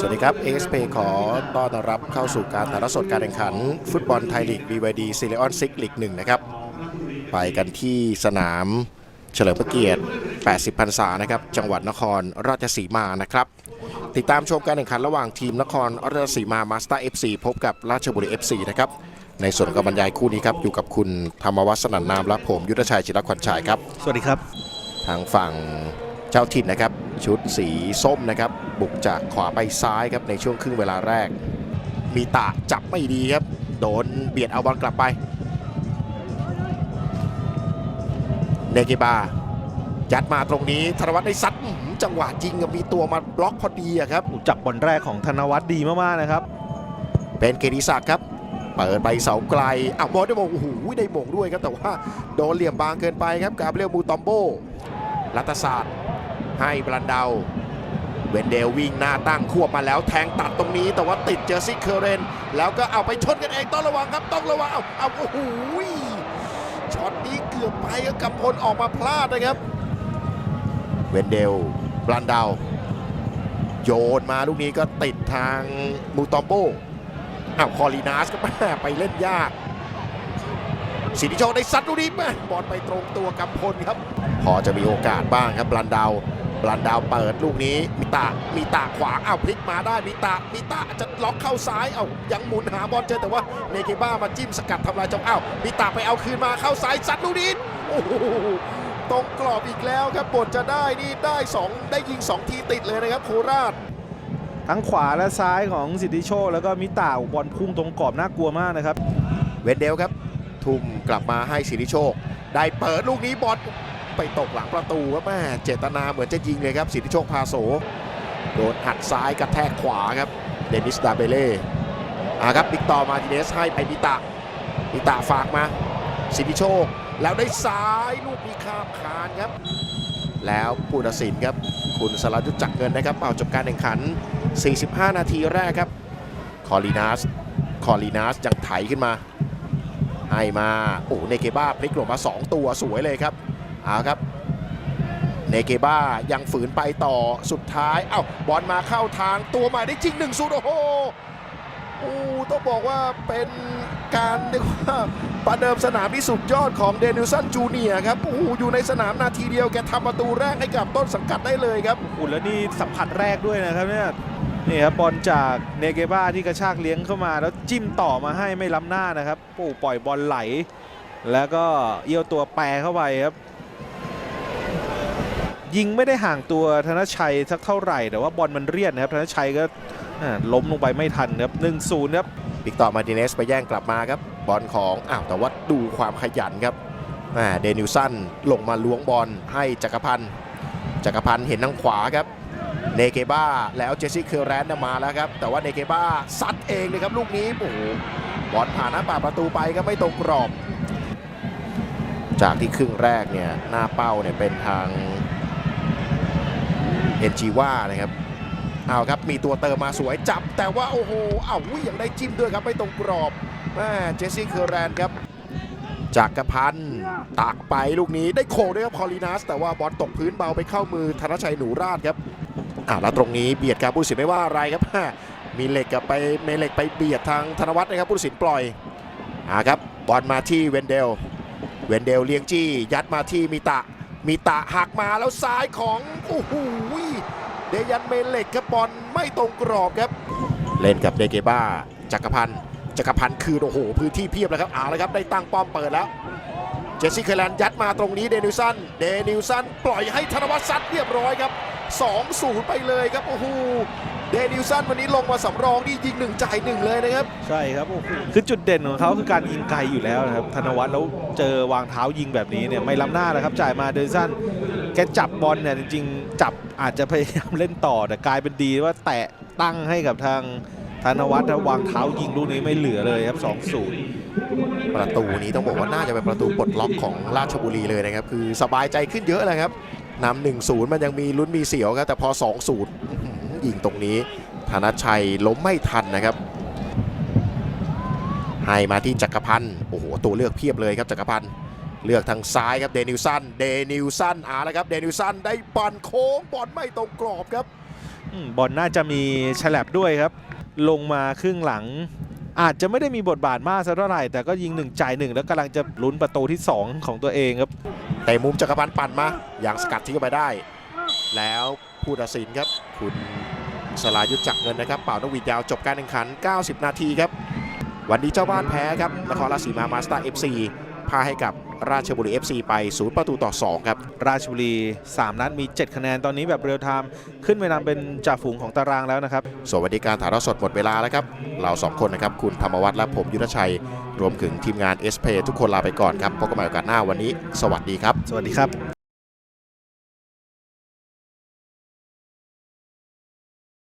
สวัสดีครับ ASP ขอต้อนรับเข้าสู่การถ่ายทอดสดการแข่งขัน ฟุตบอลไทยลีก BYD ซีเรียนซิกลีกหนึ่งนะครับ ไปกันที่สนามเฉลิมพระเกียรติ 80 พรรษานะครับ จังหวัดนครราชสีมานะครับ ติดตามชมการแข่งขันระหว่างทีมนครราชสีมามาสเตอร์ FC พบกับราชบุรี FC นะครับ ในส่วนของบรรยายคู่นี้ครับ อยู่กับคุณธรรมวัฒน์สนันนามและผมยุทธชัยจิรขวัญชัยครับ สวัสดีครับ ทางฝั่ง เจ้าถิ่นนะครับ ชุดสีส้มนะครับ บุกจากขวาไปซ้ายครับในช่วงครึ่งเวลาแรก มีตาจับไม่ดีครับ โดนเบียดเอาบอลกลับไป เนกิบายัดมาตรงนี้ธนวัฒน์ได้ซัดอื้อหือจังหวะจริงอะมีตัวมาบล็อกพอดีอะครับจับบอลแรกของธนวัฒน์ดีมากๆนะครับ เป็นเกยรติศักดิ์ครับเปิดไปเสาไกลอ้าวบอลได้มงโอ้โหได้มงด้วยครับแต่ว่าโดนเหลี่ยมบางเกินไปครับกาเบรียลมูตอมโบรัตศาสตร์ ให้บรันเดา เวนเดลวิ่งหน้าตั้งควบมาแล้วแทงตัดตรงนี้แต่ว่าติดเจอซี่เคอร์เรน แล้วก็เอาไปชนกันเองต้องระวังครับต้องระวังเอาเอาโอ้โหช็อตนี้เกือบไปครับกำพลออกมาพลาดนะครับ เวนเดลบรันเดา โยนมาลูกนี้ก็ติดทางมูตอมโบอ้าวคอลีนาสก็แม่ไปเล่นยากสิทธิโชคได้ซัดลูกนี้แม่บอลไปตรงตัวกำพลครับ พอจะมีโอกาสบ้างครับบรันดา วบรันดาวเปิดลูกนี้มีตามีตาขวางอ้าวพลิกมาได้มีตามีตาจะล็อกเข้าซ้ายเอ้ายังหมุนหาบอลเจอแต่ว่าเนเกบ้ามาจิ้มสกัดทำลายจังอ้าวมีตาไปเอาคืนมาเข้าซ้ายซัดลูกนี้โอ้โหตรงกรอบอีกแล้วครับบทจะได้นี่ได้สองได้ยิงสองทีติดเลยนะครับโคราช ทั้งขวาและซ้ายของสิทธิโชคแล้วก็มิตาบอลพุ่งตรงกรอบน่ากลัวมากนะครับ เวนเดลครับ ทุ่มกลับมาให้สิริโชค ได้เปิดลูกนี้บอล ไปตกหลังประตูครับแม่เจตนาเหมือนจะยิงเลยครับสิริโชคพาโสโดนหัดซ้ายกระแทกขวาครับเดนิสดาเบเล่อาครับบิ๊กต่อมาทีเนสให้ไปมิตะมิตะฝากมาสิริโชค แล้วได้ซ้ายลูกนี้ข้ามคานครับ แล้วผู้ตัดสินครับ คุณสรายุทธจักเงินนะครับเป่าจบการแข่งขัน 45 นาทีแรกครับคอลีนัสคอลีนัสยังไถขึ้นมาให้มาโอ้เนเกบ้าพลิกลงมา 2 ตัวสวยเลยครับ เอาครับเนเกบ้ายังฝืนไปต่อสุดท้ายเอ้าบอลมาเข้าทางตัวใหม่ได้จริง1นึ่งศูนย์โอ้โหโอ้ต้องบอกว่าเป็นการเรียกว่าประเดิมสนามที่สุดยอดของเดนิลสันจูเนียครับโอ้โหอยู่ในสนามนาทีเดียวแกทำประตูแรกให้กับต้นสังกัดได้เลยครับอุ่นแล้วนี่สัมผัสแรกด้วยนะครับเนี่ยนี่ครับบอลจากเนเกบ้าที่กระชากเลี้ยงเข้ามาแล้วจิ้มต่อมาให้ไม่ล้ำหน้านะครับโอ้ปล่อยบอลไหล แล้วก็เอี้ยวตัวแปรเข้าไปครับ ยิงไม่ได้ห่างตัวธนชัยสักเท่าไหร่แต่ว่าบอลมันเรียดนะครับธนชัยก็ล้มลงไปไม่ทันครับหนึ่งศูนย์ครับวิกต่อมาร์ติเนสไปแย่งกลับมาครับบอลของอ้าวแต่ว่าดูความขยันครับเดนิลสันลงมาล้วงบอลให้จักรพันธ์จักรพันธ์เห็นทางขวาครับเนเกบ้าแล้วเจสซี่เคอร์แรนต์มาแล้วครับ แต่ว่าเนเกบ้าซัดเองเลยครับลูกนี้โอ้โหบอลผ่านหน้าป่ากประตูไปก็ไม่ตรงกรอบ จากที่ครึ่งแรกเนี่ยหน้าเป้าเนี่ยเป็นทาง เอ็นจีว่านะครับเอาครับมีตัวเติมมาสวยจับ แต่ว่าโอ้โหอ้าวอุ๊ยยังได้จิ้มด้วยครับไม่ตรงกรอบแม่เจสซี่เคอร์แรนครับจากกระพันธ์ตักไปลูกนี้ได้โคด้วยครับคอลินัสแต่ว่าบอลตกพื้นเบาไปเข้ามือธนชัยหนูราชครับอ่าแล้วตรงนี้เบียดการผู้ตัดสินไม่ว่าอะไรครับมีเหล็กกับไปเมเหล็กไปเบียดทางธนวัฒน์นะครับผู้ตัดสินปล่อยอ่าครับบอลมาที่เวนเดลเวนเดลเลี้ยงจี้ยัดมาที่มิตะ มีตะหักมาแล้วซ้ายของโอ้โหเดยันเมเล็กครับบอลไม่ตรงกรอบครับ เล่นกับเดเกบ้าจักรพันธ์จักรพันธ์คือโอ้โหพื้นที่เพียบแล้วครับเอาละครับได้ตั้งป้อมเปิดแล้ว เจสซี่เคอร์แลนยัดมาตรงนี้เดนิลสันเดนิลสันปล่อยให้ธนวัฒน์ซัดเรียบร้อยครับ 2-0 ไปเลยครับโอ้โห เดนิลสันวันนี้ลงมาสำรองนี่ยิงหนึ่งจ่ายหนึ่งเลยนะครับ ใช่ครับโอ้โหคือจุดเด่นของเขาคือการยิงไกลอยู่แล้วนะครับธนวัฒน์แล้วเจอวางเท้ายิงแบบนี้เนี่ยไม่ล้ำหน้านะครับ จ่ายมาเดนสันแกจับบอลเนี่ยจริงๆ จับอาจจะพยายามเล่นต่อแต่กลายเป็นดีว่าแตะตั้งให้กับทางธนวัฒน์ถ้าวางเท้ายิงลูกนี้ไม่เหลือเลยครับ 2-0 ประตูนี้ต้องบอกว่าน่าจะเป็นประตูปลดล็อกของราชบุรีเลยนะครับ คือสบายใจขึ้นเยอะเลยครับนำหนึ่งศูนย์มันยังมีลุ้นมีเสียวครับแต่พอ 2 0 ยิงตรงนี้ธนชัยล้มไม่ทันนะครับ ให้มาที่จักรพันธ์โอ้โหตัวเลือกเพียบเลยครับจักรพันธ์เลือกทางซ้ายครับเดนิลสันเดนิลสันอ่าแล้วครับเดนิลสันได้บอลโค้งบอลไม่ตรงกรอบครับอืมบอลน่าจะมีฉลับด้วยครับ ลงมาครึ่งหลัง อาจจะไม่ได้มีบทบาทมากสักเท่าไหร่ แต่ก็ยิงหนึ่งจ่ายหนึ่งแล้วกำลังจะลุ้นประตูที่ 2 ของตัวเองครับ แต่มุมจักรพันธ์ปั่นมาอย่างสกัดทิ้งเข้าไปได้ แล้วผู้ตัดสินครับ คุณสลายุทธจักรเงินนะครับ เป่านกหวีดยาวจบการแข่งขัน 90 นาทีครับ วันนี้เจ้าบ้านแพ้ครับนครราชสีมามาสเตอร์ FC พาให้กับราชบุรี FC ไป 0 ประตูต่อ 2 ครับ ราชบุรี 3 นัดมี 7 คะแนนตอนนี้แบบเรียลไทม์ขึ้นไปนำเป็นจ่าฝูงของตารางแล้วนะครับสวัสดีการถ่ายทอดสดหมดเวลาแล้วครับ เราสองคนนะครับ คุณธรรมวัฒน์และผมยุทธชัย รวมถึงทีมงาน s p ทุกคนลาไปก่อนครับพบกันใหม่โอกาสหน้าวันนี้ สวัสดีครับ สวัสดีครับ